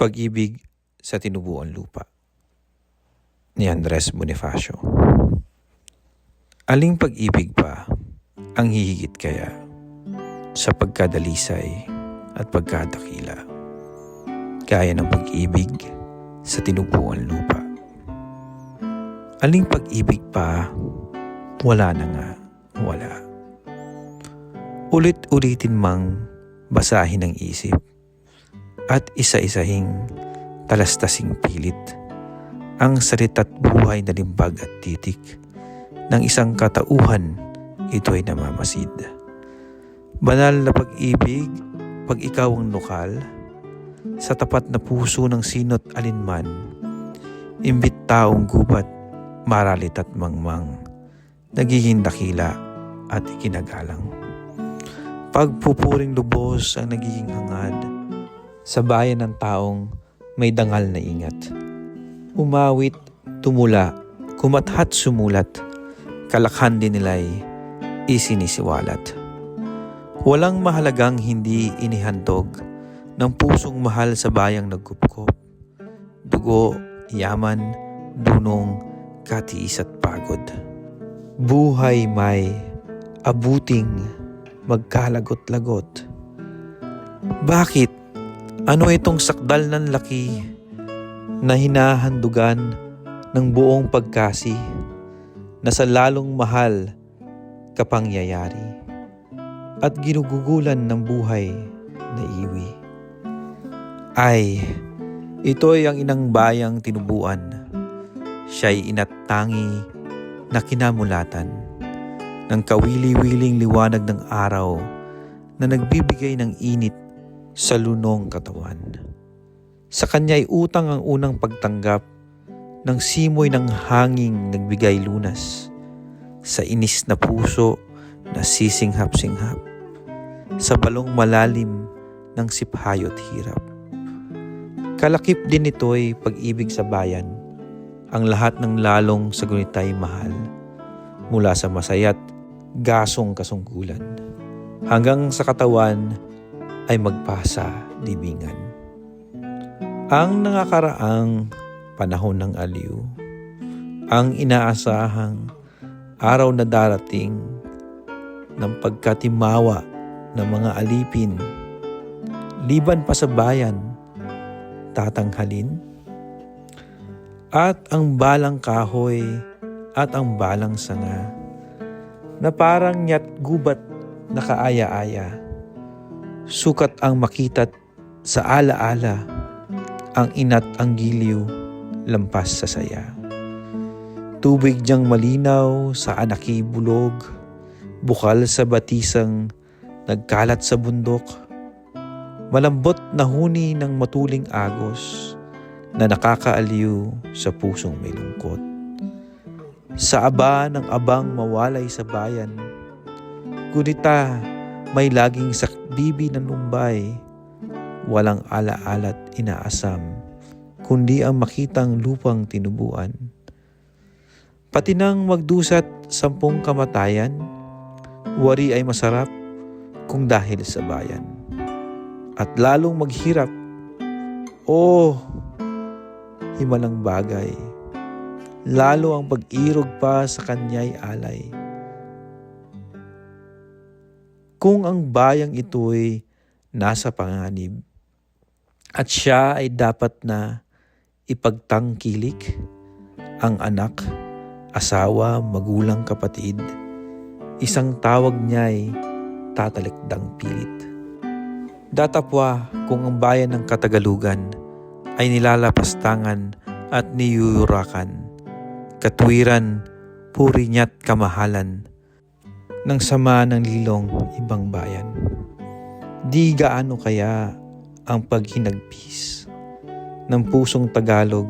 Pag-ibig sa tinubuan lupa ni Andres Bonifacio. Aling pag-ibig pa ang hihigit kaya sa pagkadalisay at pagkadakila kaya ng pag-ibig sa tinubuan lupa. Aling pag-ibig pa wala na nga wala. Ulit-ulitin mang basahin ang isip at isa-isahing talastasing pilit ang salita't buhay na limbag at titik ng isang katauhan ito ay namamasid. Banal na pag-ibig pag ikaw ang lokal sa tapat na puso ng sinot alinman imbit taong gubat maralit at mangmang nagiging dakila at ikinagalang. Pagpupuring lubos ang nagiging hangad sa bayan ng taong may dangal na ingat. Umawit, tumula, kumathat sumulat, kalakhan din nila'y isinisiwalat. Walang mahalagang hindi inihandog ng pusong mahal sa bayang nagkupkop. Dugo, yaman, dunong, katiis at pagod. Buhay may abuting magkalagot-lagot. Bakit? Ano itong sakdal ng laki na hinahandugan ng buong pagkasi na sa lalong mahal kapangyayari at ginugugulan ng buhay na iwi. Ay, ito'y ang inang bayang tinubuan. Siya'y inatangi na kinamulatan ng kawili-wiling liwanag ng araw na nagbibigay ng init sa lunong katawan. Sa kanya'y utang ang unang pagtanggap ng simoy ng hanging nagbigay lunas sa inis na puso na sisinghap-singhap sa balong malalim ng siphayot hirap. Kalakip din ito'y pag-ibig sa bayan, ang lahat ng lalong sa gunitay mahal, mula sa masayat gasong kasunggulan, hanggang sa katawan ay magpasa libingan. Ang nakakaraang panahon ng aliw, ang inaasahang araw na darating ng pagkatimawa ng mga alipin, liban pa sa bayan, tatanghalin, at ang balang kahoy at ang balang sanga, na parang nyat gubat na kaaya-aya, sukat ang makita't sa ala-ala, ang inat ang giliw, lampas sa saya. Tubig diyang malinaw sa anaki bulog, bukal sa batisang nagkalat sa bundok, malambot na huni ng matuling agos na nakakaaliw sa pusong may lungkot. Sa aba ng abang mawalay sa bayan, gunita may laging sakbibi ng lumbay, walang ala-alat inaasam, kundi ang makitang lupang tinubuan. Pati nang magdusat sampung kamatayan, wari ay masarap kung dahil sa bayan. At lalong maghirap, oh, himalang bagay. Lalo ang pag-irog pa sa kanya'y alay. Kung ang bayang ito'y nasa panganib at siya ay dapat na ipagtangkilik ang anak, asawa, magulang, kapatid, isang tawag niya'y tatalikdang pilit. Datapwa kung ang bayan ng Katagalugan ay nilalapastangan at niyuyurakan, katwiran, puri niya't kamahalan ng sama ng lilong ibang bayan. Di gaano kaya ang paghinagpis ng pusong Tagalog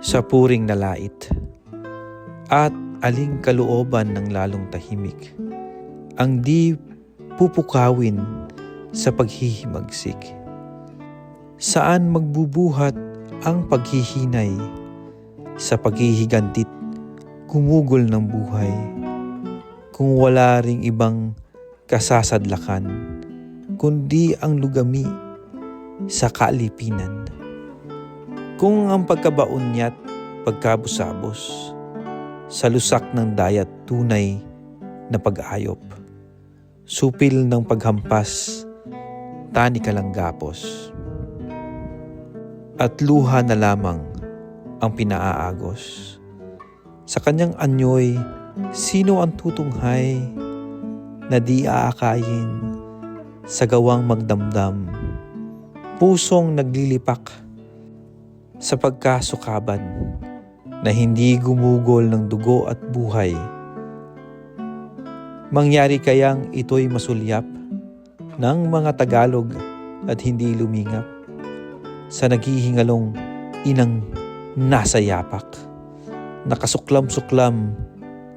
sa puring nalait at aling kalooban ng lalong tahimik ang di pupukawin sa paghihimagsik. Saan magbubuhat ang paghihinay sa paghihigantit gumugol ng buhay kung wala ring ibang kasasadlakan kundi ang lugami sa kaalipinan. Kung ang pagkabaon niya't pagkabusabos sa lusak ng dayat tunay na pag-ayop, supil ng paghampas, tani ka lang gapos. At luha na lamang ang pinaaagos. Sa kanyang anyoy, sino ang tutunghay na di aakayin sa gawang magdamdam, pusong naglilipak sa pagkasukaban na hindi gumugol ng dugo at buhay. Mangyari kayang ito'y masulyap ng mga Tagalog at hindi lumingap sa naghihingalong inang nasa yapak, nakasuklam-suklam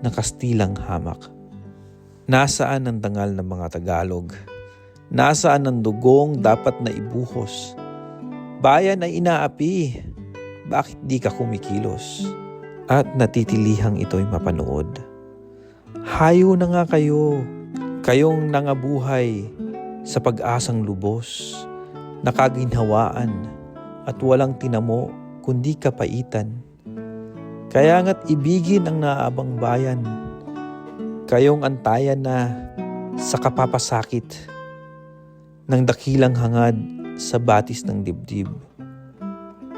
na kastilang hamak. Nasaan ang dangal ng mga Tagalog? Nasaan ang dugong dapat na ibuhos? Bayan ay inaapi, bakit di ka kumikilos? At natitilihang ito'y mapanood. Hayo na nga kayo, kayong nangabuhay sa pag-asang lubos, nakaginhawaan at walang tinamo kundi kapaitan. Kaya nga't ibigin ang naabang bayan, kayong antayan na sa kapapasakit ng dakilang hangad sa batis ng dibdib.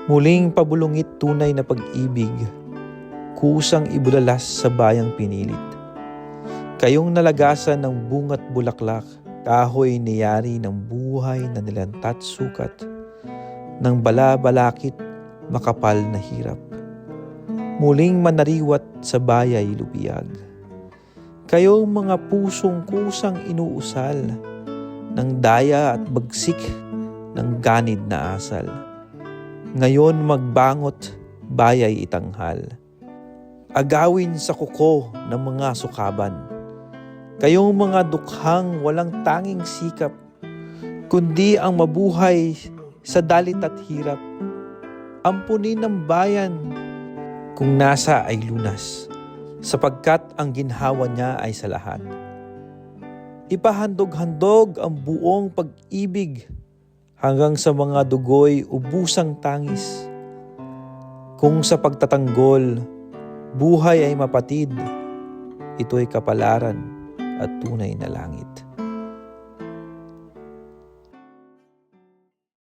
Muling pabulungit tunay na pag-ibig, kusang ibulalas sa bayang pinilit. Kayong nalagasan ng bungat bulaklak, kahoy niyari ng buhay na nilantat sukat, ng balabalakit makapal na hirap. Muling manariwat sa bayay lubiyag. Kayong mga pusong kusang inuusal ng daya at bagsik ng ganid na asal. Ngayon magbangot bayay itanghal. Agawin sa kuko ng mga sukaban. Kayong mga dukhang walang tanging sikap, kundi ang mabuhay sa dalit at hirap. Ampunin ng bayan kung nasa ay lunas, sapagkat ang ginhawa niya ay sa lahat. Ipahandog-handog ang buong pag-ibig hanggang sa mga dugoy ubusang tangis. Kung sa pagtatanggol, buhay ay mapatid, ito'y kapalaran at tunay na langit.